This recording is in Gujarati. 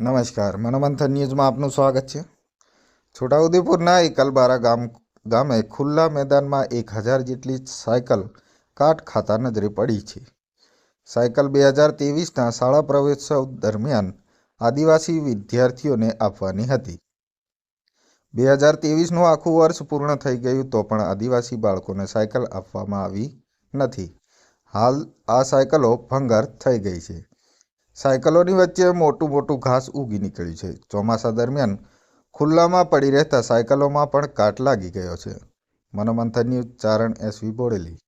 નમસ્કાર, મનોમંથન ન્યૂઝમાં આપનું સ્વાગત છે. છોટાઉદેપુરના એકલબારા ગામ, ગામે ખુલ્લા મેદાનમાં એક હજાર જેટલી સાયકલ કાટ ખાતા નજરે પડી છે. સાયકલ બે હજાર ત્રેવીસના શાળા પ્રવેશોત્સવ દરમિયાન આદિવાસી વિદ્યાર્થીઓને આપવાની હતી. બે હજાર ત્રેવીસનું આખું વર્ષ પૂર્ણ થઈ ગયું તો પણ આદિવાસી બાળકોને સાયકલ આપવામાં આવી નથી. હાલ આ સાયકલો ભંગાર થઈ ગઈ છે. સાયકલોની વચ્ચે મોટું મોટું ઘાસ ઉગી નીકળ્યું છે. ચોમાસા દરમિયાન ખુલ્લામાં પડી રહેતા સાયકલોમાં પણ કાટ લાગી ગયો છે. મનોમંથનની ચારણ એસવી બોડેલી.